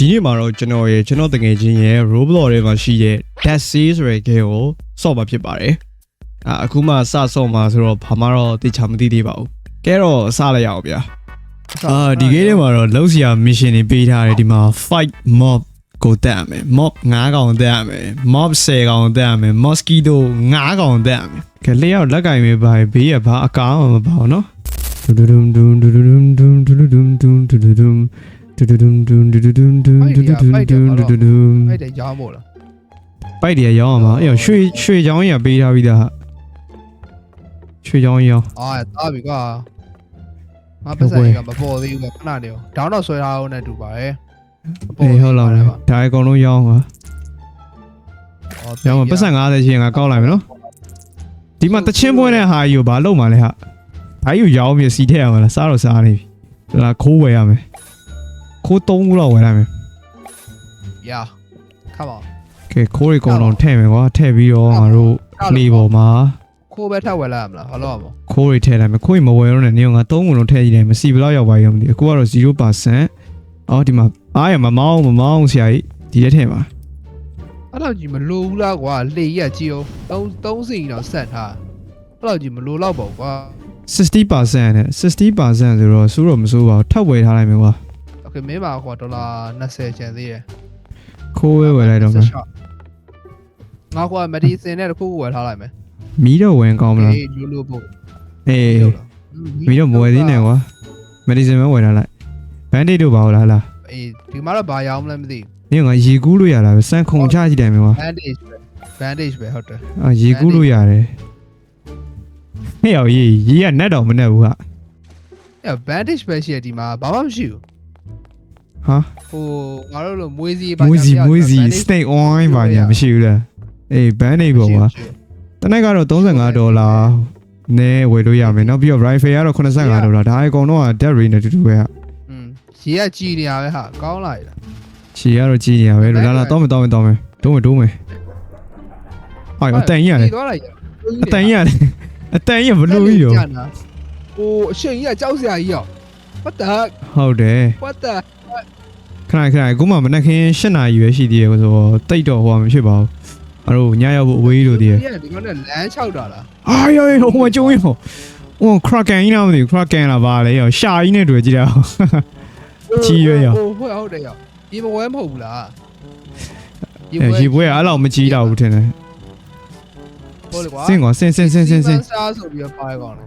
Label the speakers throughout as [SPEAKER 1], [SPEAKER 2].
[SPEAKER 1] ဒီနေ့မှာတော့ကျွန်တော်ရဲ့ကျွန်တော်တငယ်ချင်းရဲ့ Roblox ထဲမှာရှိတဲ့ Dead Sea ဆိုတဲ့ game ကိုဆော့မှာဖြစ်ပါတယ်။အာအခုမှစဆော့မှာဆိုတော့ဘာမှတော့သိချာမသိသေးပါဘူး။ကဲတော့စလိုက်ရအောင်ဗျာ။အာဒီ game ထဲမှာတော့လုံးစရာ mission တွေပေးထားတယ်ဒီမှာ fight mob ကိုတက်ရမယ် mob 9កောင်တက်ရမယ် mob 10កောင်တက်ရမယ် mosquito 9កောင်တက်ရမယ်။ကဲလျှောက်လက်ကင်ပဲပါဘေးရဘာအကောင်မှမပါဘူးနော်။ဒူဒူဒူဒူဒူဒူဒူဒူဒူဒူဒူဒူ ဒူဒူဒူဒူဒူဒူဒူဒူဒူဒူဒူဒူဒူဒူ
[SPEAKER 2] အဲ့ဒါရောင်းမို့လား
[SPEAKER 1] ပိုက်တရရောင်းအောင်ပါအဲ့ရောရွှေရွှေချောင်းကြီးကပေးထားပြီးသားဟာရွှေချောင်းကြီးရောင်း
[SPEAKER 2] အာတားပြီကွာငါပတ်စံကမပေါ်သေးဘူးကခဏနေဒေါင်းတော့ဆွဲထားအောင်နဲ့တူပါရဲ့
[SPEAKER 1] အေးဟုတ်လားဒါအကုန်လုံးရောင်းပါရောင်းပါပတ်စံ90ချင်းကကောက်လိုက်မယ်နော်ဒီမှာတချင်းပွဲတဲ့ဟာကြီးကိုဘာလုပ်မှလဲဟာဒါကြီးကိုရောင်းပြီးစီထည့်ရမှာလားစားတော့စားနေပြီဒါခိုးဝယ်ရမယ် ခိုး3ခုလောက်ဝယ်လိုက်မယ်
[SPEAKER 2] ရာခမော
[SPEAKER 1] ကဲခိုးတွေအကုန်လုံးထည့်မယ်ကွာထည့်ပြီးတော့ငါတို့လေပေါ်မှာ
[SPEAKER 2] ခိုးပဲထပ်ဝယ်လိုက်ရမလားဟောလို့မ
[SPEAKER 1] ခိုးတွေထည့်လိုက်မယ်ခိုးတွေမဝယ်တော့နဲ့နေအောင်ငါ3ခုလုံးထည့်ကြည့်တယ်မစီဘယ်လောက်ရောက်ပါရောမသိအခုကတော့0%အော်ဒီမှာအားရမမောင်းမမောင်းဆရာကြီးဒီရက်ထည့်ပါ
[SPEAKER 2] အဲ့တော့ကြီးမလိုဘူးလားကွာလေရက်ကြည့်အောင်3 3စီတော့ဆက်ထားအဲ့တော့ကြီးမလိုတော့ပေါ့ကွာ
[SPEAKER 1] 60%နဲ့60%ဆိုတော့စိုးတော့မစိုးပါဘူးထပ်ဝယ်ထားလိုက်မယ်ကွာ
[SPEAKER 2] ကမင်းပါကွာဒေါ်လာ20ကျန်သေးတယ်
[SPEAKER 1] ခိုးဝဲဝယ်လိုက်တော့မယ်
[SPEAKER 2] ငါကွာမဒီစင်နဲ့တစ်ခုခုဝယ်ထားလိုက်မယ်
[SPEAKER 1] မီးတော့ဝင်ကောင်းမလား
[SPEAKER 2] အေးလိုလိုပို့
[SPEAKER 1] အေးမီးတော့မဝယ်သေးနဲ့ကွာမဒီစင်ပဲဝယ်ထားလိုက်ဘန်ဒေးတို့ပါလားလား
[SPEAKER 2] အေးဒီမှာတော့ဘာရအောင်လဲမသိ
[SPEAKER 1] ဘူးငါရေကူးလို့ရတာပဲစံခုံချကြည့်တယ်မင်းကွာ
[SPEAKER 2] ဘန်ဒေးပဲဘန်ဒေးပဲဟုတ်တယ်
[SPEAKER 1] အာရေကူးလို့ရတယ်ဟဲ့ရောက်ရေရေကနတ်တော်မနဲ့ဘူးဟာ
[SPEAKER 2] bandage ပဲရှိရဒီမှာဘာမှမရှိဘူး
[SPEAKER 1] ဟာ
[SPEAKER 2] ဟိုငါတို့လိုမွေးစီ
[SPEAKER 1] မွေးစီမွေးစီ snake oil ပါညာမရှိဘူးလားအေးဘန်ဒိတ်ပေါ့ကွာတနေ့ကတော့35ဒေါ်လာနဲဝယ်လို့ရမယ်နောက်ပြီးတော့ rifle ကတော့85ဒေါ်လာဒါအကောင်တော့ dead ray နဲ့တူတူပဲဟာ
[SPEAKER 2] อืมရေကကြည်နေရပဲဟာကောင်းလိုက်လား
[SPEAKER 1] ခြေကတော့ကြီးနေရပဲလာလာတောင်းမယ်တောင်းမယ်တောင်းမယ်ဒုံးမယ်ဒုံးမယ်ဟာအတန်ကြီးရတယ်
[SPEAKER 2] သွားလိုက်
[SPEAKER 1] အတန်ကြီးရတယ်အတန်ကြီးဘလို့ကြီးရော
[SPEAKER 2] ဟိုအရှင်ကြီးကကြောက်စရာကြီးရော what the
[SPEAKER 1] ဟုတ်တယ်
[SPEAKER 2] what the
[SPEAKER 1] ခဏခဏအခုမှမနက်ခင်း၈နာရီပဲရှိသေးတယ်ဆိုတော့တိတ်တော့ဟိုမှာမဖြစ်ပါဘူးအဲ့တော့ညရောက်ဖို့အဝေးလို့တည်း
[SPEAKER 2] ဒီကဒီကောင်နဲ့လမ်းချောက်တာလား
[SPEAKER 1] အာယောဟိုမှာကျုံရင်ဟိုဟိုခရကန်ကြီးလားမသိဘူးခရကန်လားပါလေရောရှာကြီးနဲ့တွေ့ကြည့်ရအောင်ကြီးရွယ်ရော
[SPEAKER 2] ဟိုဟုတ်ဟုတ်တယ်ရောဒီမဝဲမဟုတ်ဘူးလား
[SPEAKER 1] အဲရေပွဲကအဲ့လောက်မကြီးတော့ဘူးထင်တယ်
[SPEAKER 2] ဟုတ်လေကွာ
[SPEAKER 1] စင်ကွာစင်စင်စင်စင်စင်
[SPEAKER 2] စားဆိုပြီးတော့ပါရကောင်လေ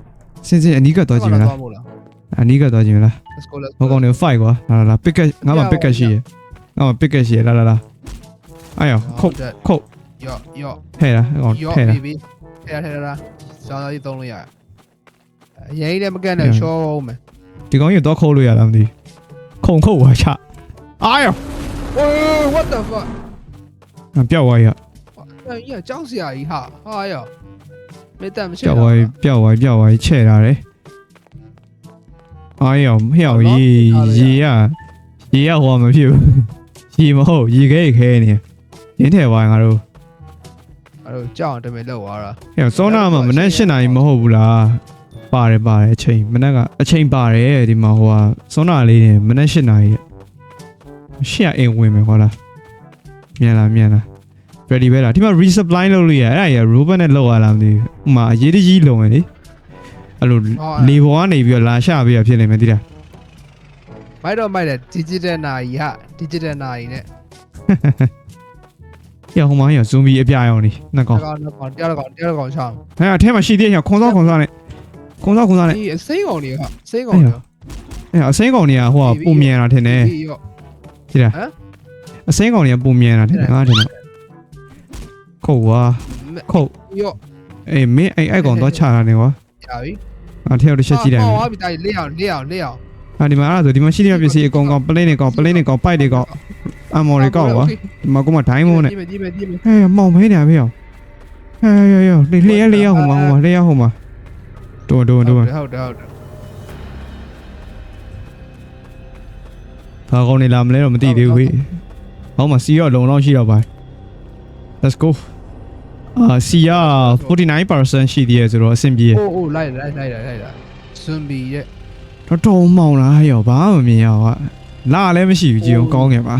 [SPEAKER 1] စင်စင်အနီးကသွားကြည့်မလား
[SPEAKER 2] မို့လား
[SPEAKER 1] အနီးကသွားကြည့်မလား
[SPEAKER 2] let's go let's
[SPEAKER 1] ဟိုကောင်တွေ fight ကွာလာလာလာ pick ငါမှ pick ရှိရငါမှ pick ရှိရလာလာလာအဲ့ရောခုတ်ခုတ်
[SPEAKER 2] ယော့ယော့
[SPEAKER 1] ဟဲ့လားဟော
[SPEAKER 2] ယော့
[SPEAKER 1] ဟဲ့လား
[SPEAKER 2] baby ထဲထဲလာစောင်းလေးသုံးလို့ရတယ်အရင်လည်းမကန်နဲ့ရှော့အောင်မယ်
[SPEAKER 1] ဒီကောင်ကြီးတော့ခုတ်လို့ရလားမသိခုံခုတ်ပါချအာယော
[SPEAKER 2] Oh what the fuck
[SPEAKER 1] ပျောက်သွားရ
[SPEAKER 2] အဲ့ရကြောက်စရာကြီးဟာဟာယောမေတ္တာမရှိ
[SPEAKER 1] ပျောက်သွားပျောက်သွားပျောက်သွားချဲ့ထားတယ် အာယောဟဲ့ရောရေရေရရေရဟောမဖြစ်ဘူးရေမဟုတ်ရေခဲခဲနေရင်းထဲသွားငါတို့
[SPEAKER 2] အဲ့တော့ကြောက်အောင်တမင်လောက်သွားတာ
[SPEAKER 1] ဟဲ့စောနာမှာမနက်၈နာရီမဟုတ်ဘူးလားပါတယ်ပါတယ်အချိန်မနက်ကအချိန်ပါတယ်ဒီမှာဟိုဟာစောနာလေးနေမနက်၈နာရီရှက်အိမ်ဝင်မယ်ဟောလားမြန်လားမြန်လား ready ပဲလားဒီမှာ resupply လုပ်လို့ရအဲ့ဒါကြီး robot နဲ့လောက်ရလားမသိဘူးဥမာအရေးတကြီးလုံရလေ အဲ့လိုလေပေါ်ကနေပြီးတော့လာရှာပြီးတော့ဖြစ်နေမယ်တိလား
[SPEAKER 2] မိုက်တော့မိုက်တယ် digital နာရီဟာ digital နာရီနဲ့။
[SPEAKER 1] ရဟိုမှာရဇွန်ဘီအပြာရောင်နေနှစ်
[SPEAKER 2] တ
[SPEAKER 1] ကောင်
[SPEAKER 2] ကောင်တကောင်တရားကောင်တရားကောင်ချောင်း။
[SPEAKER 1] ဟဲ့အထဲမှာရှိသေးတယ်ခွန်စောခွန်စောနဲ့ခွန်စောခွန်စောနဲ့
[SPEAKER 2] ဒီအစိမ်းကောင်တွေဟာအစိမ်းကောင်တွေ
[SPEAKER 1] အဲအစိမ်းကောင်တွေကဟိုကပုံမြန်တာထင်တယ်
[SPEAKER 2] ဒီရော
[SPEAKER 1] ကြည့်လားအစိမ်းကောင်တွေကပုံမြန်တာထင်တယ်ငါထင်တယ်ခုတ်ဝါခုတ်
[SPEAKER 2] ရော
[SPEAKER 1] အေးမင်းအဲ့အဲ့ကောင်တော့ချတာနေကွာ
[SPEAKER 2] ရပြီ
[SPEAKER 1] အထဲတစ်ချက်ကြည့်လိုက်မယ်
[SPEAKER 2] ဟောပြီတာလေးအောင်လေးအောင်လေးအောင်
[SPEAKER 1] အာဒီမှာအဲ့ဒါဆိုဒီမှာရှိတဲ့ပစ္စည်းအကောင်ကောင်ပလိနေကောင်ပလိနေကောင်ပိုက်တွေကောင်အမော်တွေကောင်ကွာဒီမှာကမှဒိုင်းမုန်းနဲ့
[SPEAKER 2] ဒီမဲ့ဒီမဲ့ဒီမဲ့
[SPEAKER 1] ဟဲ့မောင်မဲနေပြီအောင်ဟဲ့ရောရောလေလေလေဟိုမှာဟိုမှာလေဟိုမှာတို့တို့တို့
[SPEAKER 2] ဟုတ်တယ်ဟုတ်တယ်
[SPEAKER 1] ဘာကောင်းနေလားမလဲတော့မသိသေးဘူးခေ။ဟောမှာစီရောလုံလောက်ရှိတော့ပါ Let's go အာစီရ49%ရှိသေးရဆိုတော့အဆင်ပြေ
[SPEAKER 2] အိုးအိုးလိုက်လိုက်လိုက်လိုက်လိုက်ဇွန်ဘီရဲ့
[SPEAKER 1] တော်တော်မောင်လားရောဘာမှမမြင်ရပါလာလည်းမရှိဘူးကြည်အောင်ကောင်းငယ်ပါ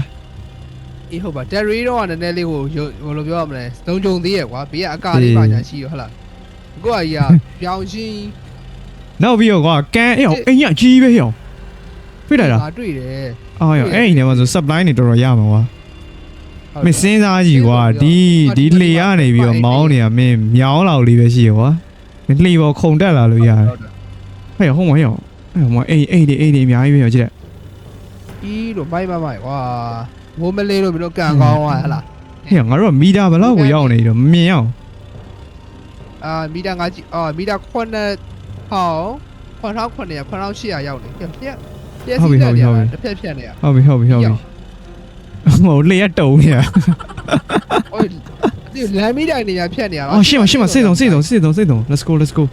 [SPEAKER 2] အေးဟုတ်ပါဒယ်ရီတော့ကနည်းနည်းလေးဟိုရုပ်ဟိုလိုပြောရမလဲလုံကြုံသေးရဲ့ကွာဘေးကအကာလေးပါညာရှိရဟုတ်လားကိုကကြီးကပြောင်းရှင်း
[SPEAKER 1] နောက်ပြီးတော့ကွာကန်အေးအောင်အိမ်ကြီးအကြီးပဲဟေ့အောင်ဖိလိုက်တာ
[SPEAKER 2] ငါတွေ့တယ်
[SPEAKER 1] အော်ရောအဲ့အိမ်ထဲမှာဆို supply နေတော်တော်ရမှာကွာ
[SPEAKER 2] ဟုတ်
[SPEAKER 1] မင်းစဉ်းစားကြည့်ကွာဒီဒီလေရနေပြီးတော့မောင်းနေတာမင်းမြောင်းလောက်လေးပဲရှိရကွာမင်းလှေပေါ်ခုန်တက်လာလို့ရတယ်ဟဲ့ဟုတ်မဟဲ့အောင်အဲ့ဟိုမအိမ်အိမ်တွေအိမ်တွေအများကြီးပဲရောကြည့်လိုက်
[SPEAKER 2] ဒီလိုမိုက်မမိုက်ကွာဝိုးမလေးလို့မလို့ကန်ကောင်းသွားဟလား
[SPEAKER 1] ဟဲ့ငါတို့ကမီတာဘယ်လောက်ကိုရောက်နေတော့မမြင်အောင်
[SPEAKER 2] အာမီတာငါကြည့်အာမီတာ9ဟောင်း9900 9800ရောက်နေပြက်ပြက်ပြက်စီတက်နေရတစ်ဖက်ဖြတ်နေရ
[SPEAKER 1] ဟုတ်ပြီဟုတ်ပြီဟုတ်ပြီ ဟိုလေရတုံနေတာ
[SPEAKER 2] ဟိုဒီလမ်းမီတိုင်နေရဖြတ်နေရ
[SPEAKER 1] အော်ရှင်းမရှင်းမစိတ်ဆုံးစိတ်ဆုံးစိတ်ဆုံးစိတ်ဆုံး let's go let's go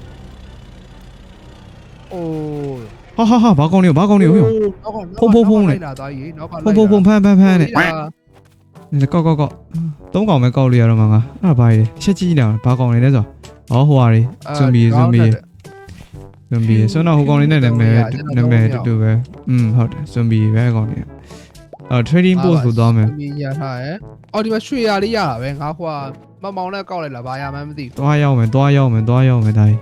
[SPEAKER 2] အိုး
[SPEAKER 1] ဟာဟာဟာဘာကောင်းနေဘာကောင်းနေဟိုဖုံဖုံဖုံနဲ့
[SPEAKER 2] လာသွားကြီးနောက်က
[SPEAKER 1] ဖုံဖုံဖုံဖန်းဖန်းဖန်းနဲ့ကောက်ကောက်ကောက်သုံးကောင်ပဲကောက်လို့ရတော့မှာငါအဲ့ဒါဘာကြီးလဲချက်ကြည့်နေတာဘာကောင်နေလဲဆိုတော့ဟောဟွာတွေဇွန်ဘီဇွန်ဘီဇွန်ဘီဆိုတော့ဟိုကောင်လေးနဲ့နာမည်နာမည်တူတူပဲอืมဟုတ်တယ်ဇွန်ဘီပဲကောင်နေ အော် trading post ကိုသွားမယ်
[SPEAKER 2] မီရထားရဲ့အော်ဒီမှာရွှေရလေးရတာပဲငါဟွာမမောင်နဲ့ကောက်လိုက်လားဘာရမှန်းမသိဘူး
[SPEAKER 1] သွားရောက်မယ်သွားရောက်မယ်သွားရောက်မယ်ဒါကြီး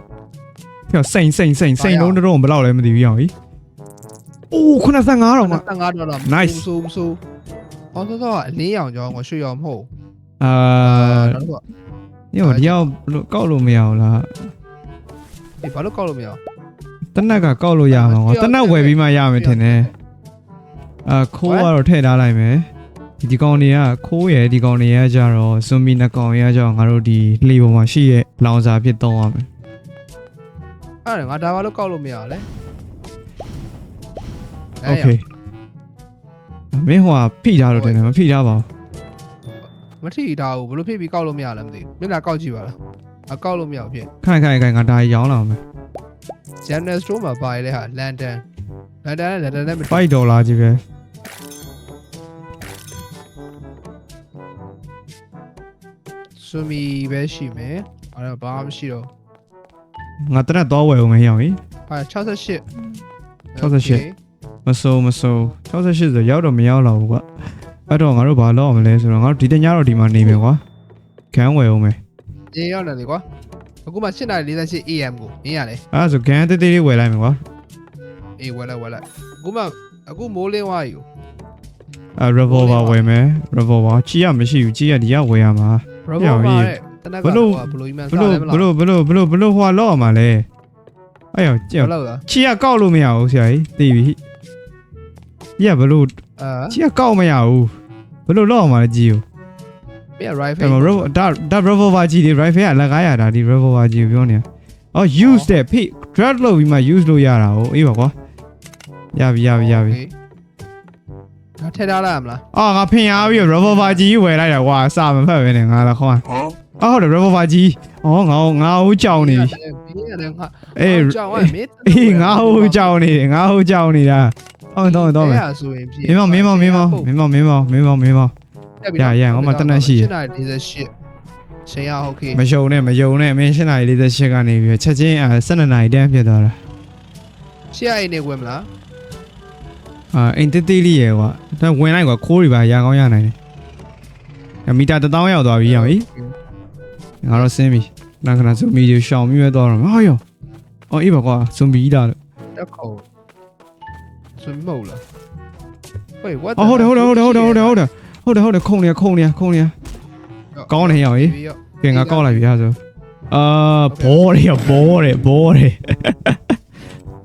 [SPEAKER 1] ပြောစိန်စိန်စိန်စိန်လုံးတော့ဘယ်လောက်လဲမသိဘူးအောင်ကြီးအိုး95တော့မှ
[SPEAKER 2] 55ဒေါ်လာ
[SPEAKER 1] Nice
[SPEAKER 2] ဆိုးဆိုးအော်ဆိုတော့အလင်းရောင်ကြောင်းကရွှေရောင်မဟုတ်
[SPEAKER 1] အာ
[SPEAKER 2] နောက်တော့
[SPEAKER 1] ညို့ဒီအောင်ဘလို့ကောက်လို့မရအောင်လား
[SPEAKER 2] အေးဘာလို့ကောက်လို့မရအောင်
[SPEAKER 1] တနက်ကကောက်လို့ရမှာကွာတနက်ဝယ်ပြီးမှရမယ်ထင်တယ် အာခိုးကတော့ထည့်ထားလိုက်မယ်ဒီဒီကောင်တွေကခိုးရယ်ဒီကောင်တွေကကြတော့ဇွန်ဘီနှစ်ကောင်တွေကကြတော့ငါတို့ဒီလှေပေါ်မှာရှိရဲ့လောင်စာဖြစ်သုံးရမယ်
[SPEAKER 2] အဲ့ဒါငါဒါဘာလို့ကောက်လို့မရအောင်လဲ
[SPEAKER 1] โอเคမင်းဟိုကဖိထားလို့တယ်မဖိထားပါဘူး
[SPEAKER 2] မထီတာဘူးဘလို့ဖြစ်ပြီးကောက်လို့မရလဲမသိဘူးမျက်နှာကောက်ကြည့်ပါလားအကောက်လို့မရဘူးဖြစ်
[SPEAKER 1] ခိုင်ခိုင်ခိုင်ငါဒါကြီးရောင်းလာမယ်
[SPEAKER 2] General Store မှာပါရတဲ့ဟာ London London နဲ့ London နဲ့မတူ
[SPEAKER 1] 5ဒေါ်လာကြီးပဲ
[SPEAKER 2] ဆွမီပဲရှိမယ်အဲ့တော့ဘာမှမရှိတော့
[SPEAKER 1] ငါတနက်သွားဝယ်ဦးမယ်ရောင်းကြီး
[SPEAKER 2] ဟာ68
[SPEAKER 1] 68မစိုးမစိုး68ဆိုရောက်တော့မရောက်တော့ဘူးကွာအဲ့တော့ငါတို့ဘာလုပ်အောင်မလဲဆိုတော့ငါတို့ဒီတညတော့ဒီမှာနေမယ်ကွာဂန်ဝယ်ဦးမယ်
[SPEAKER 2] ရေရောက်နေလေကွာအခုမှ8:48 AM ကိုမင်းရလေ
[SPEAKER 1] အဲ့ဒါဆိုဂန်တေးသေးလေးဝယ်လိုက်မယ်ကွာ
[SPEAKER 2] အေးဝက်လိုက်ဝက်လိုက်အခုမှအခုမိုးလင်းသွားပြီ
[SPEAKER 1] အဲ revolver ဝယ်မယ် revolver ကြီးရမရှိဘူးကြီးရဒီကဝယ်ရမှာ
[SPEAKER 2] ရ
[SPEAKER 1] ပြော
[SPEAKER 2] ဘော
[SPEAKER 1] င်း
[SPEAKER 2] ပါ
[SPEAKER 1] ရေး
[SPEAKER 2] တဲ့တနက်က
[SPEAKER 1] ဘလို့
[SPEAKER 2] ဘလို့ကြီးမှ
[SPEAKER 1] ဘ
[SPEAKER 2] စား
[SPEAKER 1] လို့
[SPEAKER 2] တယ်မ
[SPEAKER 1] ဘ
[SPEAKER 2] လား
[SPEAKER 1] လို့ဘလို့ဘလို့ဘလို့ဟွာလောက်အောင်မလဲအဲ့ရောကြောက်
[SPEAKER 2] ဘလို့လား
[SPEAKER 1] ချီကကောက်လို့မရဘူးဆရာကြီးသိပြီကြီးကဘလို့
[SPEAKER 2] အာ
[SPEAKER 1] ချီကကောက်မရဘူးဘလို့လောက်အောင်မလဲကြီးကို
[SPEAKER 2] မင်း rifle
[SPEAKER 1] အဲ့မ revolver ဒါဒါ revolver ကြီးဒီ rifle ကလက်ကားရတာဒီ revolver ကြီးကိုပြောနေတာအော် use တဲ့ဖိ drag လုပ်ပြီးမှ use လုပ်ရတာ哦အေးပါကွာရပြီရပြီရပြီ
[SPEAKER 2] ဒါထည့်ထားလိုက်ရမလား
[SPEAKER 1] အော်ငါဖင်အားပြီး revolver ကြီးဝယ်လိုက်တာကွာအစာမဖက်ပဲနဲ့ငါလာခေါင်းအော်ဟုတ်တယ် revolver ကြီးအော်ငါငါဟိုကြောင်နေ
[SPEAKER 2] မင်းရတယ်ငါ
[SPEAKER 1] အေး
[SPEAKER 2] ကြောင်ရမင်း
[SPEAKER 1] အေးငါဟိုကြောင်နေတယ်ငါဟိုကြောင်နေတာဟုတ်တော့တော့မယ်
[SPEAKER 2] ဆိုရင်ဖြ
[SPEAKER 1] မင်းမမင်းမမင်းမမင်းမမင်းမမင်းမမင်းမ ရရဟောမှာတနက်ရှိရ
[SPEAKER 2] 8:48ချိန်ရโอเค
[SPEAKER 1] မယုံနဲ့မယုံနဲ့မင်း၈နာရီ48ကနေပြီးချက်ချင်းအဲ12နာရီတန်းဖြစ်သွားတာ
[SPEAKER 2] ရှေ့အိမ်နေဝင်မလား
[SPEAKER 1] အာအိမ်တိတိလေးရယ်ကွာဒါဝင်လိုက်ကွာခိုးတွေပါရာကောင်းရနိုင်တယ်မီတာ1000ရောက်သွားပြီရောင်ကြီးငါတော့ဆင်းပြီနောက်ခဏဇွန်ဘီတွေရှောင်ပြီးပဲသွားတော့မှာဟောယောအော်အေးပါကွာဇွန်ဘီဒါလို့
[SPEAKER 2] တက်ခေါ်ဇွန်မို့လား Wait what
[SPEAKER 1] ဟုတ်တယ်ဟုတ်တယ်ဟုတ်တယ်ဟုတ်တယ်ဟုတ်တယ်ဟုတ်တယ်ဟုတ်တယ်ခုံနေခုံနေခုံနေကောင်းနေရောင်ကြီးကဲငါကောက်လိုက်ပြီဟာဆိုအာဘောတယ်ဘောတယ်ဘောတယ်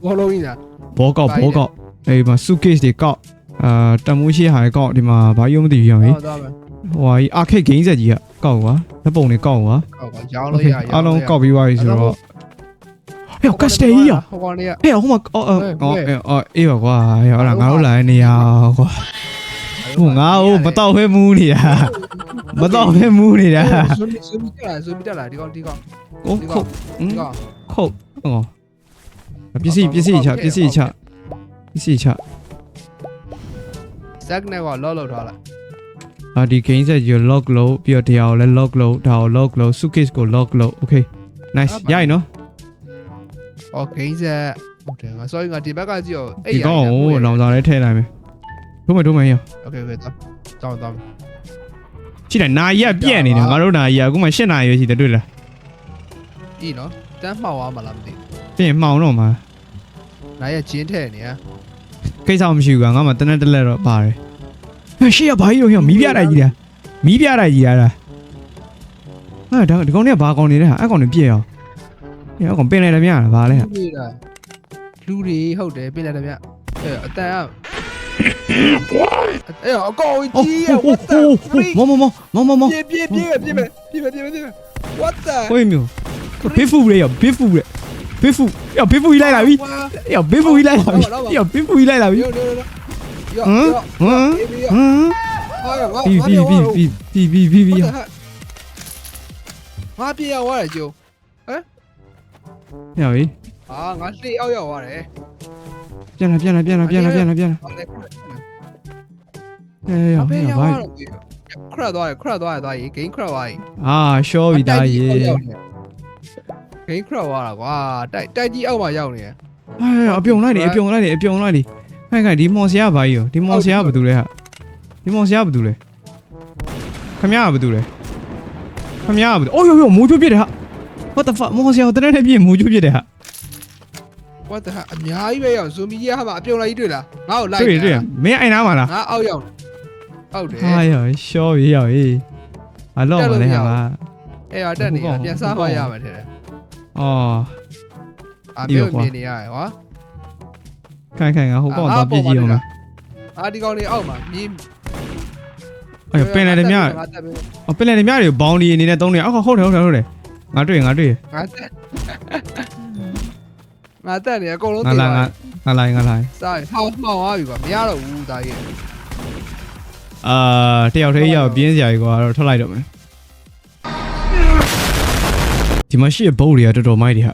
[SPEAKER 2] ဘောလုံးကြီးလား
[SPEAKER 1] ဘောကောက်ဘောကောက် အေးမှာ suitcase တွေကောက်အာတမိုးရှိဟာတွေကောက်ဒီမှာဘာရုံမသိဘူးရောင်ကြီး
[SPEAKER 2] ဟောတော့မယ်
[SPEAKER 1] ဟိုဟာကြီး arcade game set ကြီးကကောက်ကွာလက်ပုံတွေကောက်ကွာ
[SPEAKER 2] ဟောကရောင်းလို့ရ
[SPEAKER 1] အားလုံးကောက်ပြီးသွားပြီဆိုတော့ဟဲ့ကတ်စတေးကြီးရော
[SPEAKER 2] ဟောကောင်လေးက
[SPEAKER 1] ဟဲ့ဟိုမှာအော်အော်အော်အော်အေးပါကွာဟဲ့ဟောလာငါတို့လာတဲ့နေရာကွာဟိုငါဟိုမတော့ဖဲမူးနေတာမတော့ဖဲမူးနေတာ
[SPEAKER 2] ဆွမဆွမတက်လာဆွမတက်လာဒီကောင်ဒီကောင်
[SPEAKER 1] ကို
[SPEAKER 2] ဒီ
[SPEAKER 1] ခု
[SPEAKER 2] ကောင်
[SPEAKER 1] တ်
[SPEAKER 2] ဒီကောင်
[SPEAKER 1] ခုတ်ဟောပစ္စည်းပစ္စည်းချပစ္စည်းချပ စီချ
[SPEAKER 2] ဇက်နဲ့ကလော့လောက်ထားလား
[SPEAKER 1] အာဒီ game set ကြီးကို log လုပ်ပြီးတော့တရားကိုလည်း log လုပ်ဒါကို log လုပ် suitcase ကို log လုပ် okay nice ရရင်နော်
[SPEAKER 2] အော် game set ဟုတ်တယ်ငါ sorry ငါဒီဘက်ကကြည့်အောင်အဲ့
[SPEAKER 1] ဒီရကောင်ကိုလောင်စာထဲထည့်လိုက်မယ်ထိုးမယ်ထိုးမယ်ရ
[SPEAKER 2] okay okay တောင်းတောင်း
[SPEAKER 1] ကြည့်လိုက်နာရီကပြက်နေတာငါတို့နာရီကအခုမှ၈နာရီပဲရှိတယ်တွေ့လား
[SPEAKER 2] ကြည့်နော်တန်းမှောက်သွားမလားမသိဘူး
[SPEAKER 1] ပြင်မှောင်တော့မှာ
[SPEAKER 2] နိုင်ရဂျင်းထဲနေရ
[SPEAKER 1] ကိစ္စမရှိဘူးကငါမှတနက်တက်လက်တော့ပါတယ်ဟဲ့ရှေ့ကဘာကြီးတော့ဟိုမီးပြတိုက်ကြီးလားမီးပြတိုက်ကြီးလားဟာဒါဒီကောင်တွေကဘာကောင်နေလဲဟာအဲ့ကောင်တွေပြက်အောင်ညအကောင်ပင်လိုက်တယ်မြလားဘာလဲဟာ
[SPEAKER 2] လူတွေလားလူတွေဟုတ်တယ်ပြင်လိုက်တယ်ဗျအဲအတန်ကအဲ့အကောကြီးရ what the freak
[SPEAKER 1] မမမမမမ
[SPEAKER 2] ပြေးပြေးပြေးပြေးမယ်ပြေးမယ်ပြေးမယ်ပြေးမယ် what the
[SPEAKER 1] ဟိုမျိုး ဘေးဖူလေရောဘေးဖူလေဘေးဖူရောဘေးဖူကြီးလိုက်လာပြီရောဘေးဖူကြီးလိုက်လာပြီရောဘေးဖူကြီးလိုက်လာပြီ
[SPEAKER 2] ရောရောရော
[SPEAKER 1] ဟမ်ဟမ်
[SPEAKER 2] ပြေးပြေး
[SPEAKER 1] ဟမ်
[SPEAKER 2] ဟာငါ
[SPEAKER 1] ပြီးပြီးပြီးပြီးပြီးပြီးပြီး
[SPEAKER 2] ငါပြေးရောက်ရတယ်ကျုံ
[SPEAKER 1] ရပြီ
[SPEAKER 2] ဟာငါလှေအောက်ရောက်ရတယ်
[SPEAKER 1] ပြန်လာပြန်လာပြန်လာပြန်လာပြန်လာပြန်လာ
[SPEAKER 2] ဟုတ်တယ်
[SPEAKER 1] အေးရော
[SPEAKER 2] အဖေ
[SPEAKER 1] ရော
[SPEAKER 2] ရောက်
[SPEAKER 1] ဘာ
[SPEAKER 2] တော့ခရသွားရခရသွားရသွားရ game ခရသွားရ
[SPEAKER 1] အာရှောပြီသားရေ
[SPEAKER 2] ဂိမ်းခရက်သွားတာကွာတိုက်တိုက်ကြီးအောက်မှာရောက်နေတယ်
[SPEAKER 1] အေးအပြုံလိုက်နေအပြုံလိုက်နေအပြုံလိုက်နေခိုင်ခိုင်ဒီမော်ဆရာဘာကြီးရောဒီမော်ဆရာဘာတူလဲဟာဒီမော်ဆရာဘာတူလဲခမရဘာတူလဲခမရဘာတူအိုးယောယောမိုးချိုးပြစ်တယ်ဟာ what the fuck မော်ဆရာတနေ့နဲ့ပြည့်မိုးချိုးပြစ်တယ်ဟာ
[SPEAKER 2] ဝတ်တာအများကြီးပဲရောက်ဇိုမီကြီးကမှအပြုံလိုက်ကြီးတွေ့လားငါ့ကိုလိုက်
[SPEAKER 1] တွေ့တွေ့မင်းအိုင်နာမှာလား
[SPEAKER 2] ငါအောက်ရောက်ဟုတ်တယ်
[SPEAKER 1] ဟာရောရှောပြီရောဟေးအလောမလဲဟာ
[SPEAKER 2] အဲ့ရတက်နေရပြန်စားမရမယ်ထဲတယ်
[SPEAKER 1] အော်
[SPEAKER 2] အပြုံမြင်နေရတယ်ကွာ
[SPEAKER 1] ခိုင်ခိုင်ကဟိုကောင်တော့ပြည့်ကြည့်အောင်လား
[SPEAKER 2] အာဒီကောင်နေအောက်မှာမြင်
[SPEAKER 1] အေးပင်လေမြအပင်လေမြတွေကိုဘောင်းဒီအနေနဲ့သုံးနေအောက်ဟုတ်တယ်ဟုတ်တယ်ဟုတ်တယ်ငါတွေ့ငါတွေ့
[SPEAKER 2] ငါတက်ငါတက်နေအကုန်လုံး
[SPEAKER 1] ငါ
[SPEAKER 2] တင်
[SPEAKER 1] လာငါ
[SPEAKER 2] ပါ
[SPEAKER 1] ငါလိုက်ငါလိုက်
[SPEAKER 2] စားဟောင်းမှောင်သွားပြီကွာမရတော့ဘူးဒါကြီး
[SPEAKER 1] အာတယောက်တည်းရောက်ပြင်းစရာကြီးကတော့ထွက်လိုက်တော့မယ် ဒီမှာရှိတဲ့ဘုတ်တွေကတော်တော်မိုက်တွေဟာ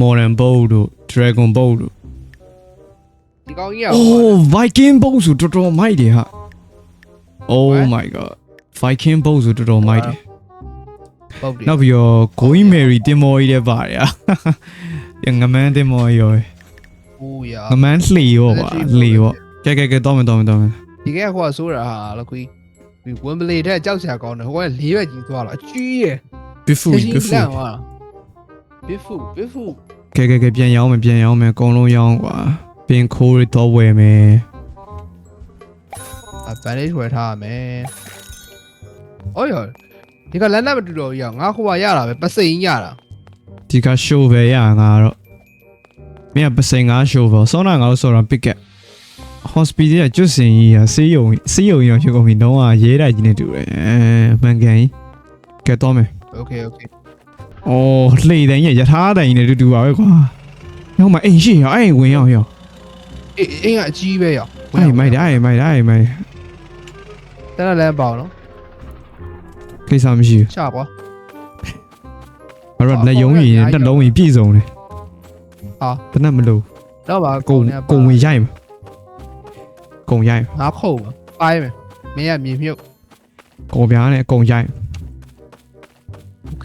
[SPEAKER 1] modern boat တို့ dragon boat တို့
[SPEAKER 2] ဒီကောင်ကြီးက
[SPEAKER 1] oh viking boat ဆိုတော်တော်မိုက်တွေဟာ oh my god viking boat ဆိုတော်တော်မိုက်တယ်
[SPEAKER 2] ပုတ်တယ်
[SPEAKER 1] နောက်ပြီးတော့ going merry တင်မော်ကြီးလည်းပါတယ်ဟာငမန်းတင်မော်ကြီးရော
[SPEAKER 2] ဟိုးရ
[SPEAKER 1] ငမန်းလှေရောပါလှေရောကဲကဲကဲတော့မယ်တော့မယ်တော့မယ်
[SPEAKER 2] ဒီကဲဟိုကဆိုးတာဟာလကွီဒီဝင်ပလေတဲ့ကြောက်စရာကောင်းတယ်ဟိုကလေးရွက်ကြီးသွားလာအကြီးရယ်
[SPEAKER 1] bifu
[SPEAKER 2] ချက်ချင်း
[SPEAKER 1] bifu
[SPEAKER 2] လန့်သွားတာဘစ်ဖူဘစ်ဖူ
[SPEAKER 1] ကဲကဲကဲပြန်ရောင်းမယ်ပြန်ရောင်းမယ်အကုန်လုံးရောင်းကွာပင်ခိုးတွေတော့ဝယ်မယ်
[SPEAKER 2] အဗန်လေးထွယ်ထားရမယ်အော်ရဒီကလန်နပ်မတူတော့ဘူးရငါဟိုကရတာပဲပစိန်ရတာ
[SPEAKER 1] ဒီကရှိုးပဲရငါတော့မင်းကပစိန်ငါရှိုးပဲစောနာငါလို့ဆိုတော့ pick up hospital ကကျွတ်စင်ကြီးရဆေးရုံဆေးရုံရောရှိကုန်ပြီတော့ရဲတိုက်ကြီးနဲ့တူတယ်အဲမှန်ကန်ကြီးကဲတော့မယ်
[SPEAKER 2] โอเคโอเค
[SPEAKER 1] အော်လှေတိုင်းရရထားတိုင်းနဲ့တူတူပါပဲကွာနောက်မှအိမ်ရှိရအဲ့ဝင်ရောက်ရောက်
[SPEAKER 2] အေးအင်းကအကြီးပဲရ
[SPEAKER 1] အဲ့မိုက်တယ်အဲ့မိုက်တယ်အဲ့မိုက်
[SPEAKER 2] တန်းလန်းပေါအောင်နော်
[SPEAKER 1] ကိစ္စမရှိဘူး
[SPEAKER 2] ချပွား
[SPEAKER 1] ဘာလို့လက်ယုံကြီးတက်လုံးကြီးပြည့်စုံတယ်
[SPEAKER 2] ဟာ
[SPEAKER 1] တနက်မလို့
[SPEAKER 2] တော့ပါ
[SPEAKER 1] ကုံကုံဝင်ရိုက်မှာကုံရိုက်
[SPEAKER 2] ငါခုတ်ပါပိုင်းမယ်မင်းကမြေမြုပ်
[SPEAKER 1] ကုံပြားနဲ့ကုံရိုက်